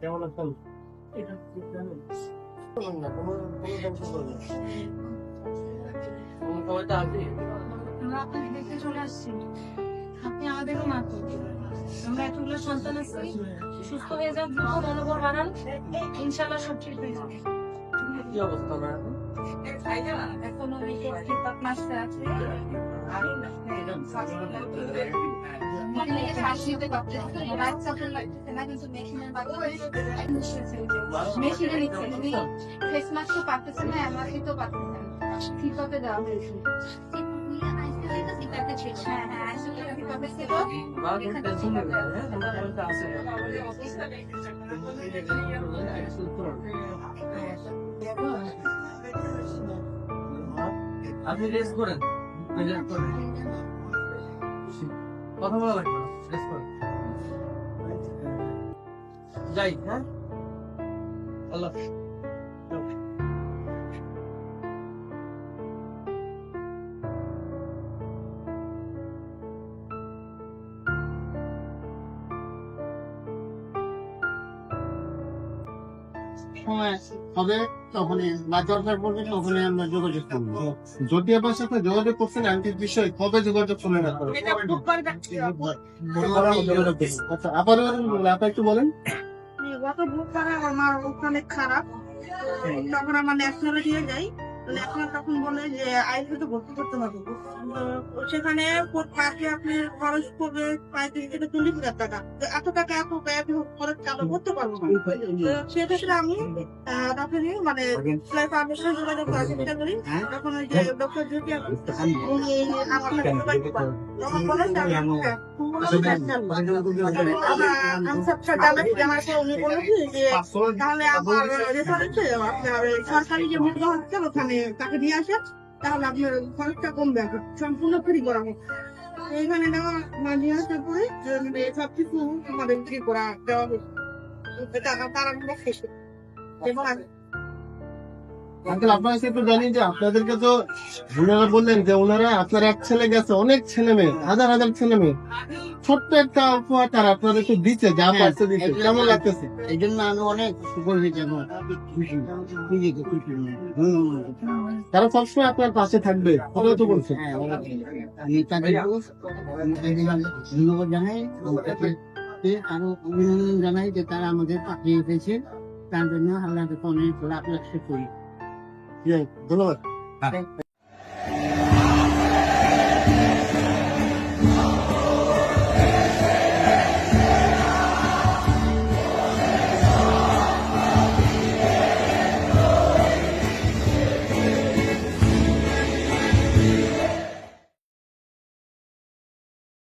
কেমন আছেন বলুন না, কোনো- কোনো tension করবেন না। তোমার সবাই তো আছে। আমরা আপনাকে দেখতে চলে আসছি। আপনি আমাদেরও মা আমরা এতগুলো সন্তান আছি। সুস্থ হয়ে যান দ্রুত মনোবল বাড়ান। ইনশাল্লাহ সব ঠিক হয়ে যাবে। কি অবস্থা এখন? এখন ওই মাসে আছে। ফেস মাস্কও পারতেছে না এমআরসিতেও পারতেছে না কীভাবে দেওয়া হয়েছে হ্যাঁ হ্যাঁ আসলে কীভাবে ছিল মা, কোনো tension নেবেন না, হ্যাঁ? আমার সবাই তো আছে। আপনি রেস্ট করেন করেন কথা বলা লাগবে না যাই হ্যাঁ? আল্লাহ সময় হবে তখনই বা দরকার পড়বে তখনই আমরা যোগাযোগ করব। যদি আপনার সাথে যোগাযোগ করছেন আংটির বিষয় কবে যোগাযোগ করলেন আপনারা? আচ্ছা আবার আপনি একটু বলেন। গত বুধবার আমার অনেক খারাপ। তখন আমার ন্যাশনালে দিয়ে যাই। ন্যাশনাল তখন বলে যে আইসিতে ভর্তি সেখানে পাশে আপনি খরচ করবে পঁয়ত্রিশ থেকে চল্লিশ হাজার টাকা। এত টাকা এত ব্যয় খরচ চালু করতে পারব না? সেক্ষেত্রে আমি তখনই মানে যোগাযোগ করার করি। তখন ওই যে ডক্টর উনি আমার বলেন যে আমি তাহলে আমার রেফারেন্সে আপনার সরকারি যে মুদ্রা হচ্ছে ওখানে তাকে নিয়ে আসেন তাহলে আপনার খরচটা কমবে সম্পূর্ণ ফ্রি করা হবে এইখানে নেওয়া না আসার পরে সব কিছু আমাদের ফ্রি করা দেওয়া হবে। টাকা তারা শেষ এবং আঙ্কেল আপনার একটু জানি যে আপনাদেরকে তো ওনারা বললেন যে ওনারা আপনার এক ছেলে গেছে অনেক ছেলে মেয়ে হাজার হাজার ছেলে মেয়ে ছোট্ট একটা উপহার তারা আপনাদেরকে দিচ্ছে যা পারছে দিচ্ছে। কেমন লাগতেছে? এই জন্য আমি অনেক গর্বিত এবং খুশি। নিজেকে খুশি তারা সবসময় আপনার পাশে থাকবে ওটাও তো বলছে। হ্যাঁ আমি তাদের ধন্যবাদ জানাই আরও অভিনন্দন জানাই যে তারা আমাদের পাশে এসেছে তার জন্য আল্লাহ অনেক লাখ লাখ করি। ধন্যবাদ।